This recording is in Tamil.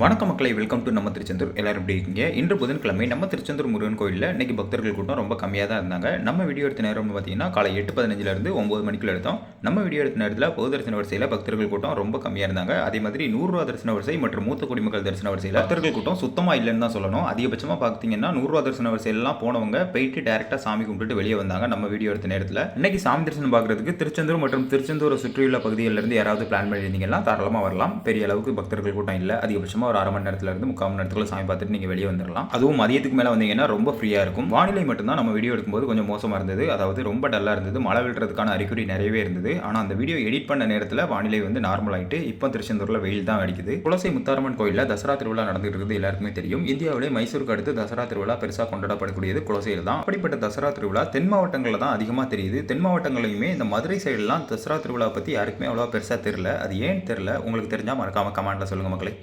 வணக்க மக்களை வெல்கம் டு நம்ம திருச்செந்தூர். எல்லாரும் எப்படி இருக்கீங்க? இன்று புதன்கிழமை நம்ம திருச்செந்தூர் முருகன் கோயிலில் இன்னைக்கு பக்தர்கள் கூட்டம் ரொம்ப கம்மியாக தான் இருந்தாங்க. நம்ம வீடியோ எடுத்த நேரம்னு பார்த்தீங்கன்னா காலை எட்டு பதினஞ்சிலேருந்து ஒம்பது மணிக்குள்ள எடுத்தோம். நம்ம வீடியோ எடுத்த நேரத்தில் பொது தரிசன வரிசையில் பக்தர்கள் கூட்டம் ரொம்ப கம்மியாக இருந்தாங்க. அதே மாதிரி நூறுரூவா தரிசன வரிசை மற்றும் மூத்த குடிமக்கள் தரிசன வரிசையில் பக்தர்கள் கூட்டம் சுத்தமாக இல்லைன்னு தான் சொல்லணும். அதிகபட்சமாக பார்த்தீங்கன்னா நூறுரூவா தரிசன வரிசையெல்லாம் போனவங்க போயிட்டு டேரெக்டாக சாமி கும்பிட்டுட்டு வெளியே வந்தாங்க நம்ம வீடியோ எடுத்த நேரத்தில். இன்னைக்கு சாமி தரிசனம் பார்க்குறதுக்கு திருச்செந்தூர் மற்றும் திருச்செந்தூரை சுற்றியுள்ள பகுதிகளிலிருந்து யாராவது பிளான் பண்ணியிருந்தீங்கன்னா தாராளமாக வரலாம். பெரிய அளவுக்கு பக்தர்கள் கூட்டம் இல்லை அதிகபட்சமாக ஒரு அரை மணி நேரத்துல இருந்து முக்கால் மணி நேரத்துக்குள்ள சாமி பார்த்துட்டு நீங்கள் வெளியே வந்துடலாம் அதுவும் மதியத்துக்கு மேலே வந்தீங்கன்னா ரொம்ப ஃப்ரீயாக இருக்கும். வானிலை மட்டும்தான் நம்ம வீடியோ எடுக்கும்போது கொஞ்சம் மோசமாக இருந்தது. அதாவது ரொம்ப டல்லாக இருந்தது. மழை விழுறதுக்கான அறிகுறி நிறையவே இருந்தது. ஆனால் அந்த வீடியோ எடிட் பண்ண நேரத்தில் வானிலை வந்து நார்மல் ஆயிட்டு இப்போ திருச்செந்தூரில் வெயில் தான் அடிக்குது. குலசை முத்தாரம்மன் கோயிலில் தசரா திருவிழா நடந்துட்டு இருக்குது எல்லாருக்குமே தெரியும். இந்தியாவிலே மைசூருக்கு அடுத்து தசரா திருவிழா பெருசாக கொண்டாடப்படக்கூடியது குலசையில் தான். அப்படிப்பட்ட தசரா திருவிழா தென் மாவட்டங்களில் தான் அதிகமாக தெரியுது. தென் மாவட்டங்களையுமே இந்த மதுரை சைடுலாம் தசரா திருவிழா பற்றி யாருக்குமே அவ்வளோ பெருசாக தெரியல. அது ஏன் தெரியல? உங்களுக்கு தெரிஞ்சால் மறக்காம கமெண்ட்டில் சொல்லுங்கள் மக்களே.